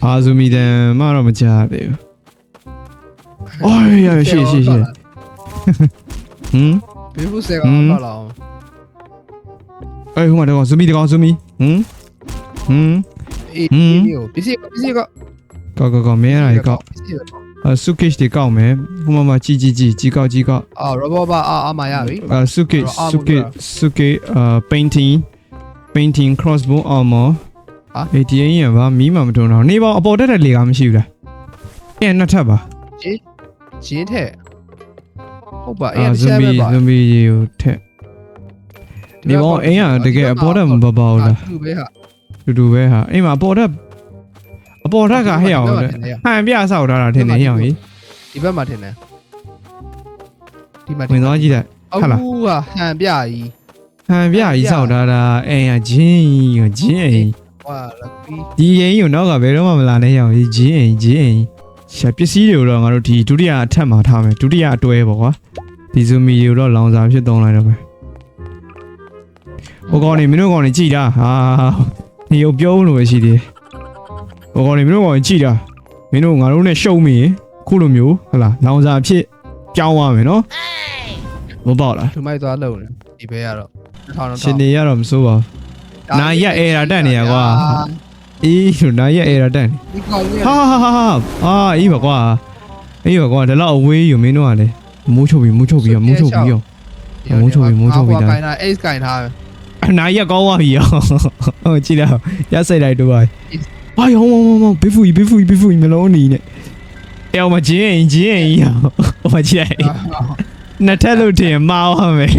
[SPEAKER 1] အာဇူမီတန်မတော့မကြသေးဘူးအော်ရရှိရှိရှိဟမ်
[SPEAKER 2] ဘစ်ဖူဆယ်ကောင်တော့လာအောင်
[SPEAKER 1] အေးဟိုမှာတော့ဇူမီတကောင်ဇူမီဟမ်ဟမ်
[SPEAKER 2] အေး
[SPEAKER 1] ဟမ်
[SPEAKER 2] ဒီမျိုးပစ္စည်းပစ္စည်းက
[SPEAKER 1] ကောကောကောမင်းအဲ့ဒါကောအဆုကိချ်တွေကောက်မယ်ဟိုမှာမှာကြီးကြီးကြီးကြီးကောက်ကြီးကောက်
[SPEAKER 2] အာရဘောဘာအာအာမရပြီ
[SPEAKER 1] အဆုကိဆုကိဆုကိအာ painting painting crossbow armor
[SPEAKER 2] ဟာ
[SPEAKER 1] အေးဒီအင်းရပါမီးမှမတုံတော့နေပါအပေါ်တက်တဲ့လေကမရှိဘူးလားအဲ့နှစ်ထပ်ပါ
[SPEAKER 2] ရှင်းထက်ဟုတ်ပါအေး
[SPEAKER 1] အာ
[SPEAKER 2] တစ်
[SPEAKER 1] ဇူ
[SPEAKER 2] ချက်
[SPEAKER 1] မီ
[SPEAKER 2] ပဲပါ
[SPEAKER 1] ဇူမီကိုထက်ဒီဘောအင်းရတကယ်အပေါ်တက်မပပါဘူးလား
[SPEAKER 2] သူပဲဟာ
[SPEAKER 1] တူတူပဲဟာအိမ်မှာအပေါ်တက်အပေါ်ထက်ကဟဲ့အောင်လေဟန်ပြဆောက်ထားတာထင်နေဟဲ့အောင်ကြီး
[SPEAKER 2] ဒီဘက်မှာထင်တယ်ဒီမှာ
[SPEAKER 1] ဝင်သွားကြည့်လိုက် ဟုတ်လား
[SPEAKER 2] အခုဟာဟန်ပြကြီး
[SPEAKER 1] ဟန်ပြကြီးဆောက်ထားတာအိမ်ကဂျင်းကြီးဂျင်းအိမ်
[SPEAKER 2] ဟွာလပီ
[SPEAKER 1] ဒီအိမ်ကိုနောက်ကဘယ်တော့မှမလာနဲ့ဟဲ့အောင်ကြီးဂျင်းအိမ်ဂျင်းအိမ်ရှာပစ္စည်းတွေကိုတော့ငါတို့ဒီဒုတိယအထက်မှာထားမယ်ဒုတိယအတွဲပေါ့ကွာဒီဇူမီတွေကိုတော့လောင်စာဖြစ်သုံးလိုက်တော့မယ်ဟိုကောင်နေမင်းတို့ကောင်နေကြည်တာဟာနေရုပ်ပြောလို့ပဲရှိသေးတယ်ဟိုကောင်နေမင်းတို့ကောင်နေကြည်တာမင်းတို့ငါတို့နဲ့ရှုံးမိရင်ခုလိုမျိုးဟလာလောင်စာဖြစ်ပြောင်းသွားမယ်နော်မပေါ့လား
[SPEAKER 2] သူမိုက်သွားလုံးတယ်ဒီဘဲကတော့ထောင်တော့
[SPEAKER 1] ရှင်နေရတော့မစိုးပါဘူး နာရက်အေးတာတက်နေရကွာအေးလို့နားရက်အေရာတန်
[SPEAKER 2] ဒီကောင်ကြီး
[SPEAKER 1] ဟာဟာဟာဟာအာအေးပါကွာအေးပါကွာဒါတော့အဝေးယူမင်းတို့ကလေမိုးချုပ်ပြီးမိုးချုပ်ပြီးမိုးချုပ်ပြီးရောမိုးချုပ်ပြီမိုးချုပ်ပြီဒါ
[SPEAKER 2] ကိုင်တာ ace ကိုင်ထား
[SPEAKER 1] နားရက်ကောင်းသွားပြီရောဟုတ်ကြည့်လားရစိတ်လိုက်တော့ပါဘာရောမောမောမောဘေးဖူကြီးဘေးဖူကြီးဘေးဖူကြီးမလုံးနီးနဲ့အဲအောင်မဂျင်းရင်ဂျင်းရင်ရောဟိုမကြည့်လိုက်နှစ်ထက်လို့တင်မှားသွားမယ်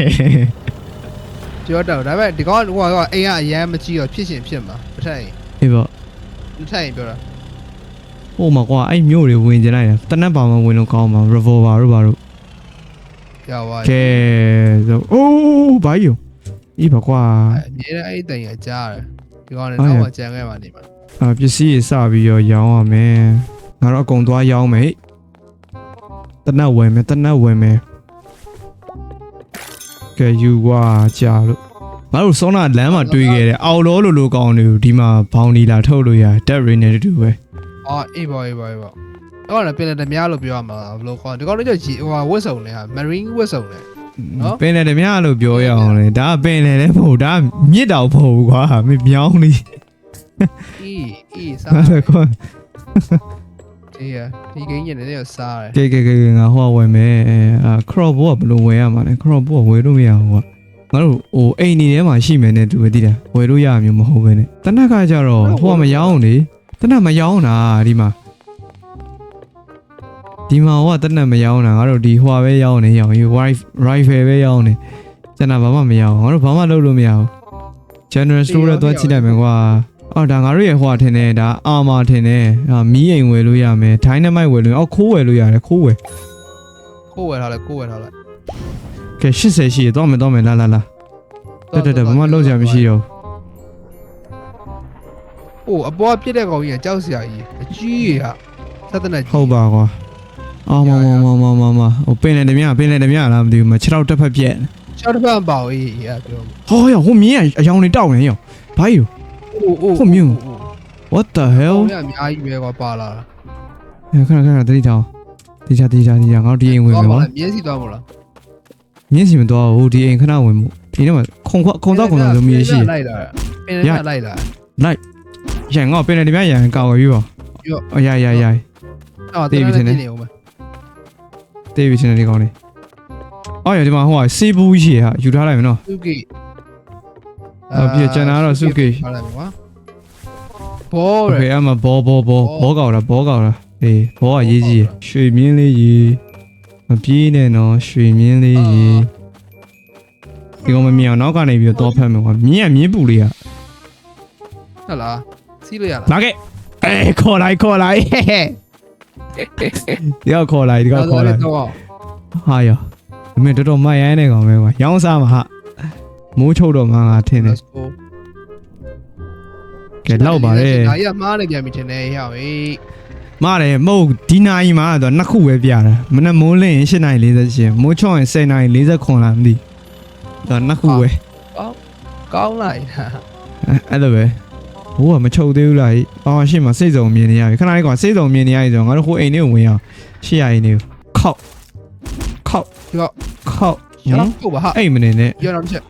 [SPEAKER 2] ပြောတော့ဒါပေမဲ့ဒီကောင်ကဟိုကအိမ်ကအရန်မကြည့်တော့ဖြစ်ရှင်ဖြစ်မှာမထက်ရင်
[SPEAKER 1] အေးပေါ့
[SPEAKER 2] မထက်ရင်ပြောတာ
[SPEAKER 1] ဟိုမှာကွာအဲ့မျိုးတွေဝင်ကြလိုက်တာတနက်ပါမဝင်လို့ကောင်းမှာ revolver တို့ဘာတို့
[SPEAKER 2] ကြောက်ပါ
[SPEAKER 1] ကဲဆိုအိုးဘာယူအေးပါကွာ
[SPEAKER 2] အမြဲတမ်းအဲ့တိုင်ရကြားတယ်ဒီကောင်လည်းနောက်မှကြံခဲ့မှနေမှာ
[SPEAKER 1] အာပစ္စည်းတွေစပြီးတော့ရောင်းရမယ်ငါတို့အကုန်သွားရောင်းမယ်ဟိတနတ်ဝယ်မယ်တနတ်ဝယ်မယ် ကဲယူွားကြာလို့ငါတို့စောနာလမ်းမှာတွေ့ခဲ့တယ်အော်လောလိုလိုကောင်းတွေကိုဒီမှာဘောင်းဒီလာထုတ်လို့ရတက်ရင်းနဲ့တူပဲ
[SPEAKER 2] အော်အေးပါအေးပါအေးပါတော့လည်းပြင်တယ်များလို့ပြောရမှာဘယ်လိုခေါ်ဒီကောင်လေးကျဟိုဝတ်စုံလေဟာ marine ဝတ်စုံလေနော်
[SPEAKER 1] ပင်တယ်တမလို့ပြောရအောင်လေဒါကပင်တယ်လည်းမဟုတ်ဒါကမြစ်တောင်မဟုတ်ဘူးကွာမင်းမြောင်းလေး
[SPEAKER 2] အေးအေးစား
[SPEAKER 1] ဟာလေကွာ
[SPEAKER 2] အေးရဒီကိန်းညနေတော့စားတယ်
[SPEAKER 1] ကဲကဲကဲငါဟိုကဝယ်မယ်အာ crop ဘောကဘယ်လိုဝယ်ရမှာလဲ crop ဘောကဝယ်လို့မရဘူးကွာငါတို့ဟိုအိမ်နေထဲမှာရှိမယ်နဲ့တူပဲတည်တာဝယ်လို့ရမျိုးမဟုတ်ပဲနဲ့တနက်ကကြတော့ဟိုကမရောင်းလေတနက်မရောင်းတာဒီမှာဒီမှာဟိုကတနက်မရောင်းတာငါတို့ဒီဟွာပဲရောင်းနေရောင်းယူ rifle ပဲရောင်းနေကျွန်တော်ဘာမှမရောင်းငါတို့ဘာမှလုပ်လို့မရဘူး general store တော့သွားကြည့်လိုက်မယ်ကွာ အော်ဒါငါတို့ရဲ့ဟွာထင်တယ်ဒါအာမာထင်တယ်အာမီးအိမ်ဝယ်လို့ရမယ် dynamite ဝယ်လို့အော်ခိုးဝယ်လို့ရတယ်ခိုးဝယ်
[SPEAKER 2] ကိုယ်ဝယ်ထားလိုက်ကိုယ်ဝယ်ထားလိုက်
[SPEAKER 1] ကဲ80ရှိရတော့မယ်တော့မယ်လာလာလာတက်တက်တက်ဘာမှလုံးကြမရှိတော့
[SPEAKER 2] ဟိုအပေါ်ပြစ်တဲ့ကောင်ကြီးကကြောက်စရာကြီးအကြီးကြီးဟာသတ်တဲ့ကြီး
[SPEAKER 1] ဟုတ်ပါကွာအော်မမမမမမဟိုပင်လေတမပင်လေတမလားမသိဘူးမခြေထောက်တစ်ဖက်ပြက်
[SPEAKER 2] ချောက်တစ်ဖက်ပေါအေးအေးပြော
[SPEAKER 1] ဟောရဟိုမြင်းအယောင်နေတောက်နေရောဘာ ယူ
[SPEAKER 2] အိုးအိုး
[SPEAKER 1] what the
[SPEAKER 2] ဟဲ
[SPEAKER 1] hell
[SPEAKER 2] အများကြီးပဲကွာပါလာတာ
[SPEAKER 1] ခဏခဏတတိတောင်းတေချာတေချာတေချာငါတို့ဒီအိမ်ဝင်မယ်ကွာ
[SPEAKER 2] မြင်းစီသွားမို့လား
[SPEAKER 1] မြင်းစီမတော်ဘူးဒီအိမ်ခဏဝင်မှုဒီနေ့မှာခုံခွခုံတော့ခုံတော့လိုမျိုးရှိ
[SPEAKER 2] လိုက်လာပင်နဲ့လိုက်လာ
[SPEAKER 1] ရန်ငေါပင်လေတမရန်ကောက်ရပြီပေါ့အော်ရရရ
[SPEAKER 2] အော်တေးပြီးနေဦးမယ်
[SPEAKER 1] တေးပြီချင်းဒီကောင်းလေးအော်ရဒီမှာဟိုကစေးဘူးရှိရဟာယူထားလိုက်မယ်နော်
[SPEAKER 2] စုကိ
[SPEAKER 1] ဟုတ်ပြီကျွန်တော်ကတော့စုကေ
[SPEAKER 2] ထားလိုက်ပါကွာဘောရ
[SPEAKER 1] ယ်အမဘောဘောဘော
[SPEAKER 2] ဘော
[SPEAKER 1] ကောက်တာဘောကောက်တာအေးဘောကရေးကြီးရွှေမြင်းလေးရေမပြေးနဲ့နော်ရွှေမြင်းလေးရေဒီကောင်မမြင်အောင်နောက်ကနေပြီးတော့ဖတ်မယ်ကွာမြင်းကမြင်းပူလေးอ่ะ
[SPEAKER 2] ဟုတ်လားစီးလို့ရလား
[SPEAKER 1] လာခဲ့အေးခေါ်လိုက်ခေါ်လိုက်ရောက်ခေါ်လိုက်ဒီကောင်ခေါ်လိုက်ဟာရမင်းတော်တော်မရိုင်းနေကောင်ပဲကွာရောင်းစားမှာဟာ မိုးချုပ်တော့မှငါထင်တယ်
[SPEAKER 2] let's go
[SPEAKER 1] ကဲလောက်ပါလေ
[SPEAKER 2] ဒါကြီးကမားနေပြန်ပြီထင်တယ်ဟဲ့ဟေး
[SPEAKER 1] မတယ်မဟုတ်ဒီနိုင်မှာတော့နှစ်ခုပဲပြတာမနေ့မိုးလင်းရင်8:48မိုးချောင်းရင်10:49လားမသိတော့နှစ်ခုပဲ
[SPEAKER 2] ကောင်းလိုက်တာ
[SPEAKER 1] အဲ့လိုပဲဘိုးကမချုပ်သေးဘူးလားအော်ရှေ့မှာစိတ်စုံမြင်နေရပြီခဏလေးကွာစိတ်စုံမြင်နေရပြီဆိုတော့ငါတို့ဟိုအိမ်လေးကိုဝင်အောင်ရှေ့ရရင်နေခောက်ခောက်
[SPEAKER 2] ဒီတော့
[SPEAKER 1] ခောက်
[SPEAKER 2] ရတော့ဟုတ်ပါဟာ
[SPEAKER 1] အဲ့မနေနဲ့
[SPEAKER 2] ရတော့တစ်ချက်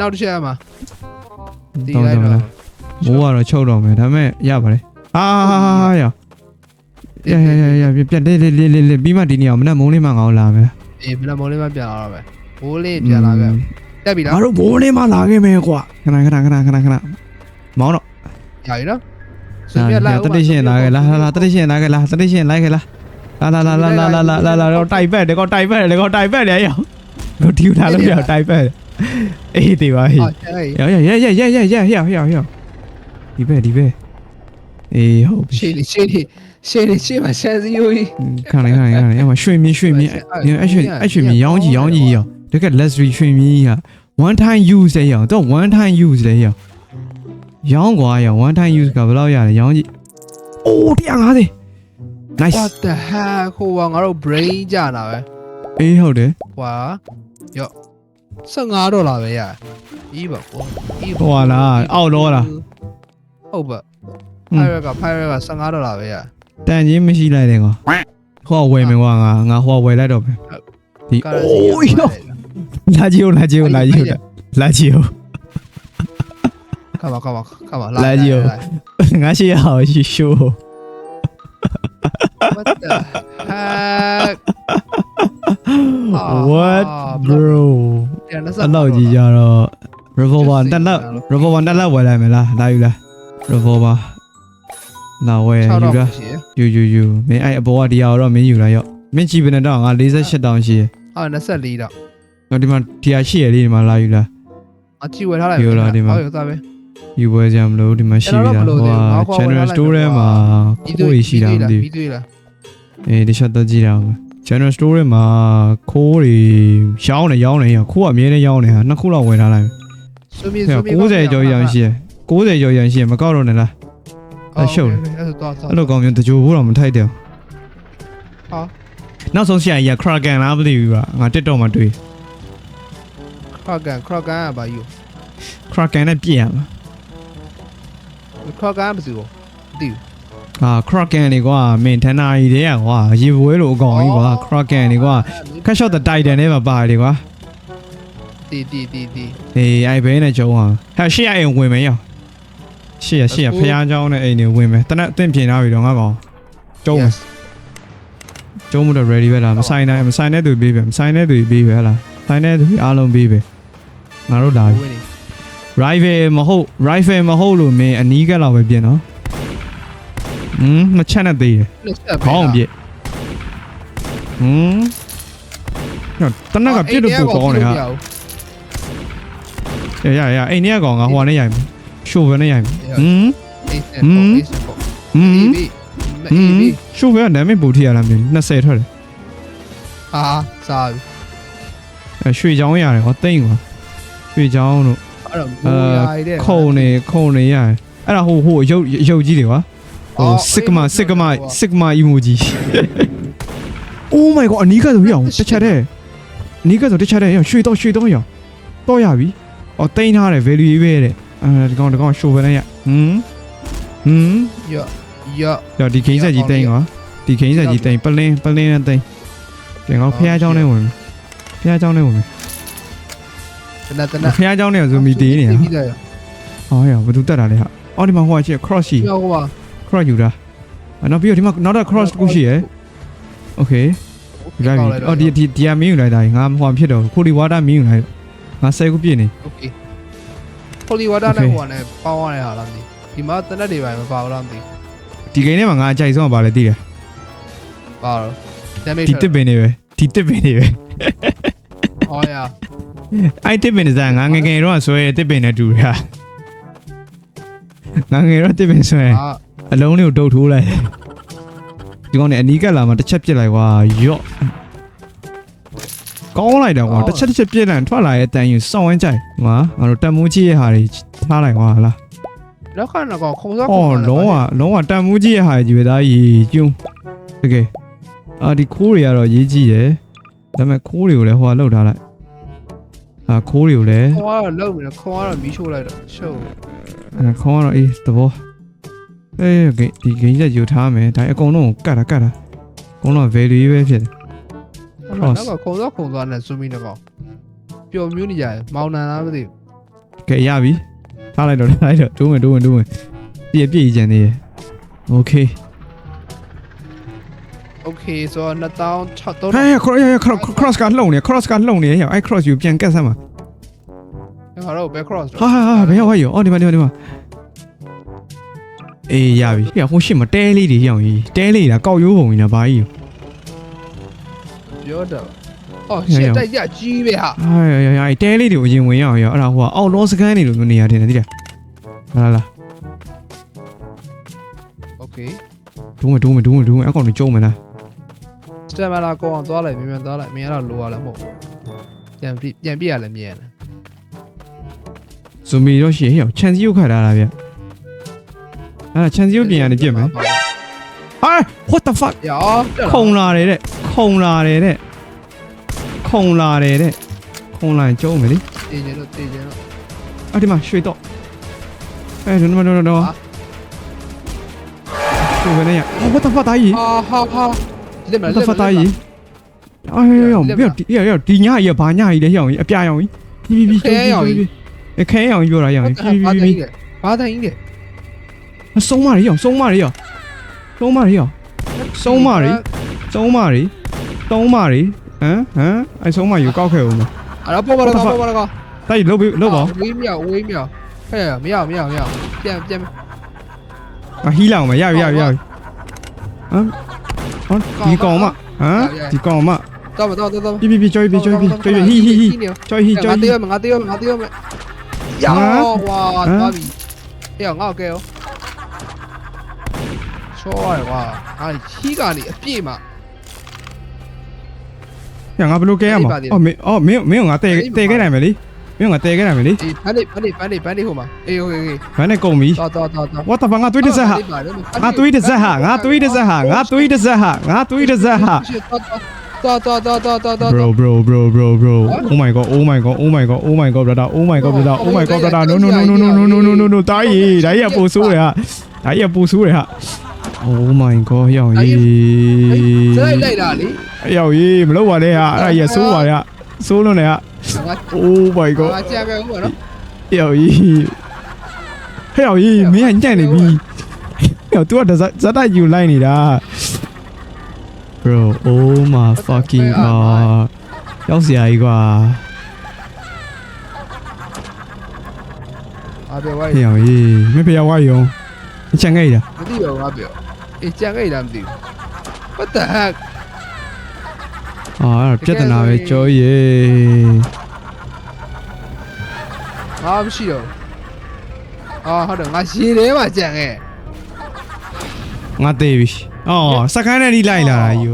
[SPEAKER 2] နောက်တစ်ချက်အမှာဒီ
[SPEAKER 1] တောင်း
[SPEAKER 2] လို
[SPEAKER 1] ကြ
[SPEAKER 2] က်
[SPEAKER 1] မ
[SPEAKER 2] တော့
[SPEAKER 1] လားဘိုးကတော့ချုပ်တော့မယ်ဒါပေမဲ့ရပါလေအာရရရရရပြတ်လေလေလေလေပြီးမှဒီနေ့အောင်မနေ့မုံလေးမှငါ့ကိုလာမယ်
[SPEAKER 2] အေးဘယ်မောင်လေးမပြန်လာတော့ပဲဘိုးလေးပြန်လာခဲ့တက်ပြီလား
[SPEAKER 1] ငါတို့ဘိုးလေးမှလာခဲ့မယ်ကွာခဏခဏခဏခဏခဏမောင်းတော့
[SPEAKER 2] ရပြီနော်ဆိုပြလိုက်
[SPEAKER 1] တတိရှင်လာခဲ့လာလာလာတတိရှင်လာခဲ့လာတတိရှင်လာခဲ့လာလာလာလာလာလာလာလာလာတော့တိုက်ပက်တယ်ကောတိုက်ပက်တယ်ကောတိုက်ပက်တယ်ရောတို့ဒီလာလို့ပြောတိုက်ပက် အေးတေးပါဟေး
[SPEAKER 2] ဟာဟေး
[SPEAKER 1] ရောရရရရရရရရရဒီပဲဒီပဲအေးဟုတ်ပြီ
[SPEAKER 2] ရှေ့ရှေ့ရှေ့ရှေ့မှာဆန်စီယိုကြီး
[SPEAKER 1] ခဏခဏခဏရမရွှေမြင်းရွှေမြင်းအဲ့ရွှေအဲ့ရွှေမြင်းရောင်းကြည့်ရောင်းကြည့်ရောတကယ် luxury ရွှေမြင်းဟာ one time use လေရောတော့ one time use လေရောရောင်းကွာရော one time use ကဘယ်လောက်ရလဲရောင်းကြည့်အိုး150 nice
[SPEAKER 2] what the heck ဟိုကငါတို့ brain ကြတာပဲ
[SPEAKER 1] အေးဟုတ်တယ်
[SPEAKER 2] ဟွာရော့
[SPEAKER 1] 圣阿道拉维亚，一百五，一百啦，二百，派瑞卡，派瑞卡，圣阿道拉维亚。但你们是
[SPEAKER 2] 来
[SPEAKER 1] 那个？我外没忘啊，我回来着没？哎呦！辣椒，辣椒，
[SPEAKER 2] 辣椒的，辣椒。干
[SPEAKER 1] 嘛干
[SPEAKER 2] 嘛
[SPEAKER 1] 干嘛？辣椒！俺是要
[SPEAKER 2] 去秀。哈。
[SPEAKER 1] What bro အဲ့လောက်ကြီးကြတော့ revolver တက်လောက် revolver တက်လောက်ဝယ်လိုက်မလားလာယူလား revolver လာဝယ်ယူလားယူယူယူမင်းအဲ့အပေါ်ကတရားတော့မင်းယူလားရော့မင်းကြည့်ဘယ်နဲ့တောင်းငါ48တောင်းရှိရ
[SPEAKER 2] ယ်အာ24တောင်း
[SPEAKER 1] ငါဒီမှာတရားရှိရလေးဒီမှာလာယူလား
[SPEAKER 2] အကြည့်ဝယ်
[SPEAKER 1] ထားလိုက်ယူ
[SPEAKER 2] လားဒီမှာဟုတ်သားပဲ
[SPEAKER 1] ယူပွဲကြမလို့ဒီမှာရှိပြီလားဟော channel store ထဲမှာကို
[SPEAKER 2] ယ်
[SPEAKER 1] ရှိတာမသိ
[SPEAKER 2] ဘူး
[SPEAKER 1] အေးဒီချက်တော့ကြည့်တာပါ general store ထဲမှာခိုးတွေရောင်းနေရောင်းနေရခိုးကအမြဲတမ်းရောင်းနေဟာနှစ်ခုလောက်ဝယ်ထားလိုက်
[SPEAKER 2] ဆွေ
[SPEAKER 1] မြေ
[SPEAKER 2] ဆွေမြေ
[SPEAKER 1] 90ကျော်ရန်ရှိရ90ကျော်ရန်ရှိရမကောက်တော့နဲ့လားအရှု
[SPEAKER 2] ပ်အဲ့ဒါတော့
[SPEAKER 1] အဲ့လိုကောင်းမျိုးတကြိုဖို့တော့မထိုက်တယ်
[SPEAKER 2] ဟာ
[SPEAKER 1] နောက်ဆုံးဆရာကြီးက kraken လားမသိဘူးကငါ TikTok မှာတွေ့
[SPEAKER 2] kraken kraken ကဘာယူ
[SPEAKER 1] kraken နဲ့ပြည့်ရမှာ
[SPEAKER 2] kraken ကဘာစီကိုမသိဘူး
[SPEAKER 1] အာခရကန်တွေကွာမင်းတနာရီတဲ့ကွာရေပွဲလိုအကောင်ကြီးကွာခရကန်တွေကွာခက်ရှော့တဲ့တိုင်တန်နဲ့ပါပါတယ်ကွာ
[SPEAKER 2] တီတီတီတီ
[SPEAKER 1] အေးအဲ့ဘဲနဲ့ကျုံဟာဟာရှေ့ရအိမ်ဝင်မယ်ရောရှေ့ရရှေ့ရဖျားเจ้าနဲ့အိမ်တွေဝင်မယ်တနက်အသင့်ပြင်ထားပြီတော့ငါကောင်ကျုံမယ်ကျုံမတော့ ready ပဲလားမဆိုင်နိုင်မဆိုင်တဲ့သူပြီးပဲမဆိုင်တဲ့သူပြီးပဲလားဆိုင်တဲ့သူအားလုံးပြီးပဲငါတို့လာပြီ rival မဟုတ် rival မဟုတ်လို့မင်းအနီးကလောက်ပဲပြင်နော် ဟွန်းမချက်နဲ့သေးတယ်ခေါင်းပြစ်ဟွန်းနော်တနက်ကပြစ်လို့ပိုကောင်းတယ်ဟာရရရအိမ်ထဲကကောင်ကဟိုနဲ့ရိုက်မယ်ရှိုဗယ်နဲ့ရိုက်မယ်ဟွ
[SPEAKER 2] န်း
[SPEAKER 1] ဟွ
[SPEAKER 2] န်း
[SPEAKER 1] ဟွ
[SPEAKER 2] န်း
[SPEAKER 1] ဟွ
[SPEAKER 2] န်း
[SPEAKER 1] ရှိုဗယ်ကနာမည်ပို့ထည့်ရလားမသိဘူး20ထွက်တယ်
[SPEAKER 2] အာစာ
[SPEAKER 1] အရွှေချောင်းရတယ်ဟောတိတ်ကွာရွှေချောင်းတို့
[SPEAKER 2] အဲ့တော့
[SPEAKER 1] ခုံနေခုံနေရတယ်အဲ့ဒါဟိုဟိုရုပ်ရုပ်ကြီးတွေကွာ အော်စစ်
[SPEAKER 2] က
[SPEAKER 1] မ
[SPEAKER 2] စ
[SPEAKER 1] စ်
[SPEAKER 2] ကမစစ်
[SPEAKER 1] ကမ emoji Oh my god အနီးကဆိုရအောင်တစ်ချက်တည်းအနီးကဆိုတစ်ချက်တည်းရရွှေတော့ရွှေတော့ရတော့ရပြီ။အော်တင်ထားတယ် value ရေးပဲတဲ့။အဲဒီကောင်ဒီကောင် show ပဲနဲ့ရ။ဟမ်ဟမ်
[SPEAKER 2] ရရ
[SPEAKER 1] ရဒီခိန်းဆက်ကြီးတင်ကွာဒီခိန်းဆက်ကြီးတင်ပလင်းပလင်းနဲ့တင်ပြန်ကောင်ဖះเจ้าနဲ့ဝင်ဖះเจ้าနဲ့ဝင်
[SPEAKER 2] တနတန
[SPEAKER 1] ဖះเจ้าနဲ့ဆိုမီတင်နေရ။ဟောရဘယ်သူတက်တာလဲဟာ။အော်ဒီမှာဟိုကချက် cross ရှိ။
[SPEAKER 2] ဟောပါ
[SPEAKER 1] cross ယူတာအဲ့နောက်ပြီးတော့ဒီမှာနောက်တော့ cross တစ်ခုရှိရယ် okay ယူလိုက်ပြီအော်ဒီဒီဒီကမင်းယူလိုက်တာငါမဟောဖြစ်တော့ခိုလီဝါတာမင်းယူလိုက်ငါဆယ်ခုပြည့်နေ
[SPEAKER 2] OK。holy water နဲ့ဟိုနဲ့ပေါင်းရတဲ့ဟာလားမသိဒီမှာတနက်တွေပိုင်းမပါဘူးလားမသိ
[SPEAKER 1] ဒီကိန်းထဲမှာငါအကြိုက်ဆုံးကပါလေသိတယ်
[SPEAKER 2] ပါတော့ damage
[SPEAKER 1] ဒီတစ်ပင်တွေပဲဒီတစ်ပင်တွေပဲ
[SPEAKER 2] ဟောရ
[SPEAKER 1] အဲ့တစ်ပင်တွေစားငါငယ်ငယ်တော့ဆွဲတစ်ပင်နဲ့တူတာငါငယ်တော့တစ်ပင်ဆွဲ
[SPEAKER 2] အာ
[SPEAKER 1] အလုံးလေးကိုတုတ်ထိုးလိုက်ဒီကောင်နဲ့အနီးကပ်လာမှတစ်ချက်ပြစ်လိုက်ကွာယော့ကောင်းလိုက်တာကွာတစ်ချက်တစ်ချက်ပြစ်လိုက်ထွက်လာရဲ့အတန်ယူစောင့်ဝန်းကြိုက်ဟွာငါတို့တန်မိုးကြီးရဲ့ဟာတွေထားလိုက်ကွာလား
[SPEAKER 2] လောက်ခဏကောခုံစောခုံ
[SPEAKER 1] စောလုံးဝလုံးဝတန်မိုးကြီးရဲ့ဟာကြီးပဲသားရေကျွန်းတကယ်အာဒီခိုးတွေကတော့ရေးကြီးတယ်ဒါပေမဲ့ခိုးတွေကိုလည်းဟိုကလှုပ်ထားလိုက်အာခိုးတွေကိုလည်း
[SPEAKER 2] ခေါ်ကတော့လှုပ်နေတယ်ခေါ်ကတော့မီးရှို့လိုက်တော့ရှို့
[SPEAKER 1] အဲခေါ်ကတော့အေးသဘော အေးဂိဒီဂိမ်းချက်ယူထားမယ်ဒါအကုန်လုံးကိုကတ်တာကတ်တာအကုန်လုံး value ပဲဖြစ်တယ်
[SPEAKER 2] နောက်ကခုံသွားခုံသွားနဲ့ဇူမီတော့ပျော်မြူးနေကြတယ်မောင်နန်လားမသိဘူး
[SPEAKER 1] ကဲရပြီထားလိုက်တော့ထားလိုက်တော့ဒိုးဝင်ဒိုးဝင်ဒိုးဝင်ပြည့်ပြည့်ကြံနေရโอเค
[SPEAKER 2] โอเคဆိုတော့2000
[SPEAKER 1] ဟဲ့ cross cross ကလှုံနေ cross ကလှုံနေရအဲ့ cross ယူပြန်ကတ်စမ်းပါ
[SPEAKER 2] 3000ငါတို့ back cross
[SPEAKER 1] ဟာဟာဟာဘယ်ရောက်ရောအော်ဒီမှာဒီမှာဒီမှာ အေးရပြီ။ဟိဟိုရှစ်မတဲလေးတွေရောင်ကြီးတဲလေးတာကောက်ရိုးပုံကြီးလားဘာကြီး
[SPEAKER 2] ပြောတော့အော်ရှစ်တိုက်ကြကြီးပဲဟာ။
[SPEAKER 1] ဟာရရတဲလေးတွေကိုရင်ဝင်ရအောင်ရအဲ့ဒါဟိုကအောက်လောစကန်နေလို့မျိုးနေရာတင်တယ်သိလား။
[SPEAKER 2] ဟာလား။ Okay
[SPEAKER 1] ဒူးမဒူးမဒူးမဒူးမအကောင်တွေကျုံမလား။
[SPEAKER 2] စတမလာကောအောင်သွားလိုက်မြန်မြန်သွားလိုက်မင်းကတော့လိုရလားမဟုတ်။ပြန်ပြပြန်ပြရလဲမြင်ရလား။
[SPEAKER 1] ဇူမီတော့ရှေ့ဟိအောင်ခြံစည်းရုပ်ခတ်ထားတာဗျ။ 啊，枪就变的，
[SPEAKER 2] 变没？哎，what the fuck？有空
[SPEAKER 1] 了来的，空了来的，空了来的，空了就没了。对接了，
[SPEAKER 2] 对接了。啊，他
[SPEAKER 1] 妈睡到。哎，等等等等等。就回那样。我我他妈大姨。好好好。我他妈打姨。哎呦呦，不要，要要，低压也拔
[SPEAKER 2] 压
[SPEAKER 1] 一点，
[SPEAKER 2] 要要，
[SPEAKER 1] 不
[SPEAKER 2] 要，哔哔哔，别
[SPEAKER 1] 要，哔哔，哎，开要要了要，哔哔哔，拔大一点，拔大一点。 쏘마리요 쏘마리요 쏘마리요 쏘마리
[SPEAKER 2] 쏘마리 쏘마리 응? 응? 아니
[SPEAKER 1] 쏘마리 이거
[SPEAKER 2] 까오케요 알아 뽑아라 가 뽑아라 가 다이 러브 러브
[SPEAKER 1] 5秒 5秒 嘿没有没有没有见见啊希腊嘛要要要啊啊你讲嘛啊你讲嘛 Tao mà tao tao tao. Đi đi đi chơi đi chơi đi chơi đi
[SPEAKER 2] hi
[SPEAKER 1] hi.
[SPEAKER 2] Chơi hi. Ngã tiêu ngã tiêu ngã tiêu mà. Dạ. Wow, tao bị. Hiểu ngao kêu. ချောရတယ်ကွာအာချီးကနေအပြည့်မှာ
[SPEAKER 1] ညငါဘလို့ကဲရမှာအော်မင်းအော်မင်းမင်းငါတဲတဲခဲ့နိုင်မယ်လေမင်းငါတဲခဲ့နိုင်မယ်လေ
[SPEAKER 2] အေးဖန်နေဖန်နေဖန်နေဖန်နေဟိုမှာအေးဟိုဟို
[SPEAKER 1] ဘန်းနဲ့ကုန်ပြီ
[SPEAKER 2] တော်တော်တော်တော်
[SPEAKER 1] what the fuck ငါတွေးတစ်စက်ဟာငါတွေးတစ်စက်ဟာငါတွေးတစ်စက်ဟာငါတွေးတစ်စက်ဟာငါတွေးတစ်စက်ဟာ
[SPEAKER 2] တော်တော်တော်တော်တော်တော်
[SPEAKER 1] bro bro bro bro bro oh my god oh my god oh my god oh my god brother oh my god brother oh my god brother no no no no no no no no no no တာကြီးဒါကြီးကပိုဆိုးတယ်ဟာဒါကြီးကပိုဆိုးတယ်ဟာ oh my god ရောက်ရေး
[SPEAKER 2] စလိုက်လိုက်တာလေ
[SPEAKER 1] ရောက်ရေးမလုပ်ပါနဲ့ဟာအဲ့ဒါကြီးဆိုးပါလေဟာဆိုးလို့နေဟာ
[SPEAKER 2] ငါ
[SPEAKER 1] oh my god
[SPEAKER 2] ငါကြံခဲ့ဦးမယ်နော်
[SPEAKER 1] ရောက်ရေးဟဲ့ရောက်ရေးမင်းကညံ့နေပြီရောက် तू ကဇာတ်တိုက်ယူလိုက်နေတာ bro oh my fucking god ရောက်စရာကြီးကွာ
[SPEAKER 2] အားပြောဝိုင်း
[SPEAKER 1] ဟဲ့ရောက်ရေးမဖေရောက်ဝါယုံချန်ခဲ့တာ
[SPEAKER 2] မသိတော့ငါပြော အေးကြံခဲ့တာမသိဘူး What the heck
[SPEAKER 1] အာအဲ့ဒါပြဿနာပဲကြောရေ
[SPEAKER 2] ငါမရှိတော့အာဟုတ်တယ်ငါရှည်ထဲမှာကြံခဲ့
[SPEAKER 1] ငါသေးပြီအော်စကိုင်းနဲ့ဒီလိုက်လာတာယူ